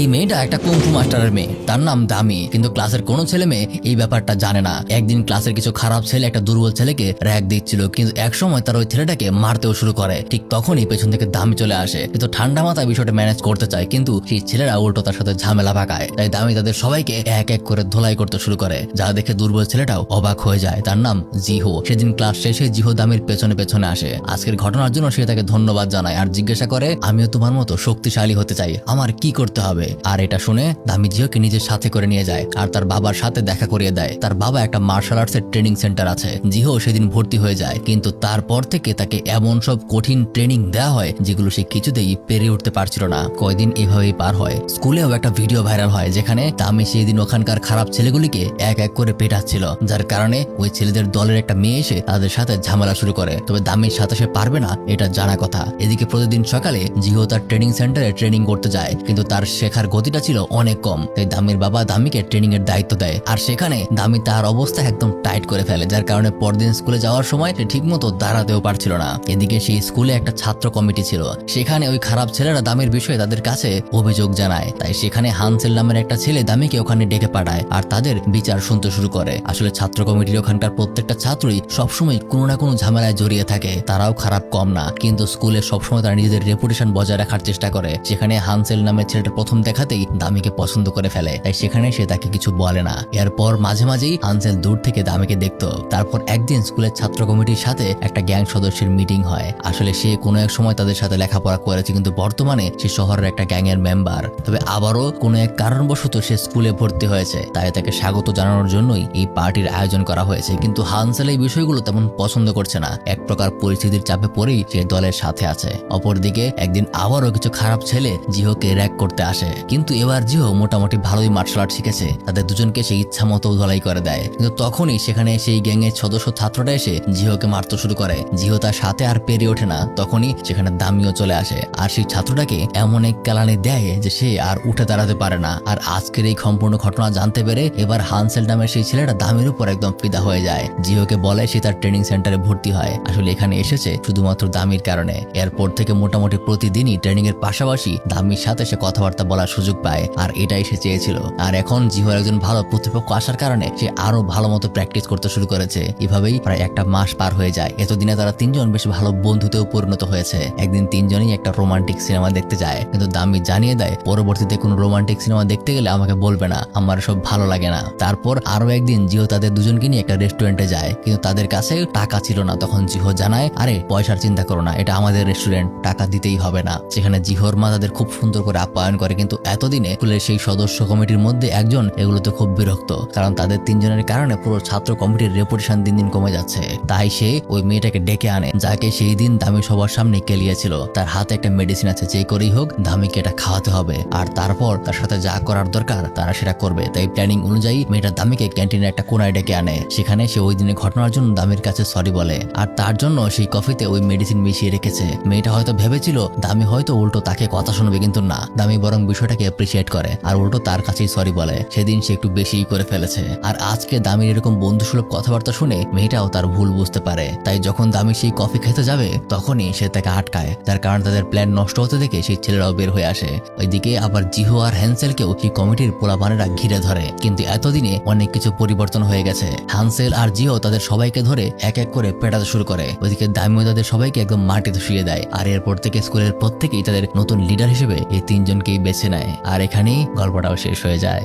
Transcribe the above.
এই মেয়েটা একটা কুংফু মাস্টারের মেয়ে। তার নাম দামি, কিন্তু ক্লাসের কোনো ছেলে মেয়ে এই ব্যাপারটা জানে না। একদিন ক্লাসের কিছু খারাপ ছেলে একটা দুর্বল ছেলেকে র্যাক দিচ্ছিল, কিন্তু এক সময় তার ওই ছেলেটাকে মারতেও শুরু করে। ঠিক তখনই পেছন থেকে দামি চলে আসে, কিন্তু ঠান্ডা মাথায় বিষয়টা ম্যানেজ করতে চায়, কিন্তু সেই ছেলেরা উল্টো তার সাথে ঝামেলা পাকায় তাই দামি তাদের সবাইকে এক এক করে ধোলাই করতে শুরু করে। যা দেখে দুর্বল ছেলেটাও অবাক হয়ে যায়। তার নাম জিহো। সেদিন ক্লাস শেষে জিহো দামির পেছনে পেছনে আসে। আজকের ঘটনার জন্য সে তাকে ধন্যবাদ জানায় আর জিজ্ঞাসা করে, আমিও তোমার মতো শক্তিশালী হতে চাই। আমার কি করতে হবে? আর এটা শুনে দামি জিওকে নিজের সাথে করে নিয়ে যায় আর তার বাবার সাথে দেখা করিয়ে দেয়। তার বাবা একটা মার্শাল আর্টসের ট্রেনিং সেন্টার আছে। জিহো সেদিন ভর্তি হয়ে যায়, কিন্তু তারপর থেকে তাকে এমন সব কঠিন ট্রেনিং দেওয়া হয় যেগুলো সে কিছুতেই পেরে উঠতে পারছিল না। কয়দিন এভাবেই পার হয়। স্কুলেও একটা ভিডিও ভাইরাল হয় যেখানে দামি সেদিন ওখানকার খারাপ ছেলেগুলিকে এক এক করে পেটাচ্ছিল, যার কারণে ওই ছেলেদের দলের একটা মেয়ে এসে তাদের সাথে ঝামেলা শুরু করে। তবে দামির সাথে সে পারবে না, এটা জানা কথা। এদিকে প্রতিদিন সকালে জিও তার ট্রেনিং সেন্টারে ট্রেনিং করতে যায়, কিন্তু তার শেখার গতিটা ছিল অনেক কম। তাই দামির বাবা দামিকে ট্রেনিং এর দায়িত্ব দেয়। আর সেখানে দামি তার অবস্থা একদম টাইট করে ফেলে, যার কারণে পরদিন স্কুলে যাওয়ার সময় সে ঠিকমতো দাঁড়াতেও পারছিল না। এদিকে সেই স্কুলে একটা ছাত্র কমিটি ছিল। সেখানে ওই খারাপ ছেলেরা দামির বিষয়ে তাদের কাছে অভিযোগ জানায়। তাই সেখানে হানসেল নামের একটা ছেলে দামিকে ওখানে ডেকে পাঠায় আর তাদের বিচার শুনতে শুরু করে। আসলে ছাত্র কমিটির ওখানকার প্রত্যেকটা ছাত্রই সবসময় কোনো না কোনো ঝামেলায় জড়িয়ে থাকে। তারাও খারাপ কম না। কিন্তু স্কুলে সবসময় তারা নিজেদের রেপুটেশন বজায় রাখার চেষ্টা করে। সেখানে হানসেল নামের ছেলেটা প্রথম দেখাতেই দামিকে পছন্দ করে ফেলে। তাই সেখানে সে তাকে কিছু বলে না। এরপর মাঝে মাঝেই হানসেল দূর থেকে দামিকে দেখত। তারপর একদিন স্কুলের ছাত্র কমিটির সাথে একটা গ্যাং সদস্যের মিটিং হয়। আসলে সে কোনো এক সময় তাদের সাথে লেখাপড়া করেছে, কিন্তু বর্তমানে সে শহরের একটা গ্যাং এর মেম্বার। তবে আবারও কোনো এক কারণবশত সে স্কুলে ভর্তি হয়েছে। তাই তাকে স্বাগত জানানোর জন্যই এই পার্টির আয়োজন করা হয়েছে। কিন্তু হানসেল এই বিষয়গুলো তেমন পছন্দ করছে না। এক প্রকার পরিস্থিতির চাপে পড়েই সে দলের সাথে আছে। অপরদিকে একদিন আবারও কিছু খারাপ ছেলে জিহোকে র্যাক করতে আসে। কিন্তু এবার জিহো মোটামুটি ভালোই মার্শাল আর্ট শিখেছে। তাদের দুজনকে সে ইচ্ছা মতো ধলাই করে দেয়। কিন্তু তখনই সেখানে সেই গ্যাংয়ের সদস্য ছাত্রটা এসে জিহোকে মারতে শুরু করে। জিহো তার সাথে আর পেরিয়ে ওঠে না। তখনই সেখানে দামিও চলে আসে। আর সেই ছাত্রটাকে এমন এক কেলানি দেয় যে সে আর উঠে দাঁড়াতে পারে না। আর আজকের এই সম্পূর্ণ ঘটনা জানতে পেরে এবার হানসেল নামের সেই ছেলেটা দামের উপর একদম ফিদা হয়ে যায়। জিওকে বলে সে তার ট্রেনিং সেন্টারে ভর্তি হয়। আসলে এখানে এসেছে শুধুমাত্র দামির কারণে। এরপর থেকে মোটামুটি প্রতিদিনই ট্রেনিং এর পাশাপাশি দামির সাথে সে কথাবার্তা বলার সুযোগ পায়, আর এটাই সে চেয়েছিল। আর এখন জিহোর একজন ভালো প্রতিপক্ষ আসার কারণে সে আরও ভালো মতো প্র্যাকটিস করতে শুরু করেছে। এভাবেই প্রায় একটা মাস পার হয়ে যায়। এতদিনে তারা তিনজন বেশ ভালো বন্ধুতেও পরিণত হয়েছে। একদিন তিনজনই একটা রোমান্টিক সিনেমা দেখতে যায়। কিন্তু দামি জানিয়ে দেয়, পরবর্তীতে কোনো রোমান্টিক সিনেমা দেখতে গেলে আমাকে বলবে না। আমার সব ভালো লাগে না। তারপর আরও একদিন জিও তাদের দুজনকে নিয়ে একটা রেস্টুরেন্টে যায়। কিন্তু তাদের কাছে টাকা ছিল না। তখন জিহো জানায়, আরে, পয়সার চিন্তা করো না। এটা আমাদের রেস্টুরেন্ট টাকা দিতেই হবে না। সেখানে জিহোর মা তাদের খুব সুন্দর করে আপ্যায়ন করে। কিন্তু এতদিনে স্কুলের সেই সদস্য কমিটির মধ্যে একজন এগুলোতে খুব বিরক্ত, কারণ তাদের তিনজনের কারণে পুরো ছাত্র কমিটির রেপুটেশন দিন দিন কমে যাচ্ছে। তাই সে ওই মেয়েটাকে ডেকে আনে, যাকে সেই দিন দামি সবার সামনে কেলিয়েছিল। তার হাতে একটা মেডিসিন আছে যে করেই হোক দামিকে এটা খাওয়াতে হবে। আর তারপর তার সাথে যা করার দরকার, তারা সেটা করবে। তাই প্ল্যানিং অনুযায়ী মেয়েটা দামিকে ক্যান্টিনে একটা কোনায় ডেকে আনে। সেখানে সে ওই দিনের ঘটনার জন্য দামির কাছে সরি বলে। আর তার জন্য সেই কফিতে ওই মেডিসিন মিশিয়ে রেখেছে। মেয়েটা হয়তো ভেবেছিল, দামি হয়তো উল্টো তাকে কথা শুনবে, কিন্তু না। দামি বরং বিষয়টাকে অ্যাপ্রিসিয়েট করে। আর উল্টো তার কাছেই সরি বলে। সেদিন সে একটু বেশিই করে ফেলেছে। আর আজকে দামির এরকম বন্ধুসুলভ কথাবার্তা শুনে মেয়েটাও তার ভুল বুঝতে পারে। তাই যখন দামি সেই কফি খেতে যাবে, তখনই সে তাকে আটকায়। যার কারণে তাদের প্ল্যান নষ্ট হতে দেখে সেই ছেলেরাও বের হয়ে আসে। ওইদিকে আবার জিহো আর হ্যান্সেলকেও সেই কমিটির পোলাপানেরা ঘিরে ধরে। কিন্তু এতদিনে অনেক কিছু পরিবর্তন হয়ে গেছে। হ্যান্সেল আর জিও তাদের সবাইকে ধরে এক এক করে পেটাতে শুরু করে। ওইদিকে দামিও তাদের সবাইকে একদম মাটিতে শুয়ে দেয়। আর এরপর থেকে স্কুলের প্রত্যেকেই তাদের নতুন লিডার হিসেবে এই তিনজনকেই বেছে নেয়। আর এখানেই গল্পটাও শেষ হয়ে যায়।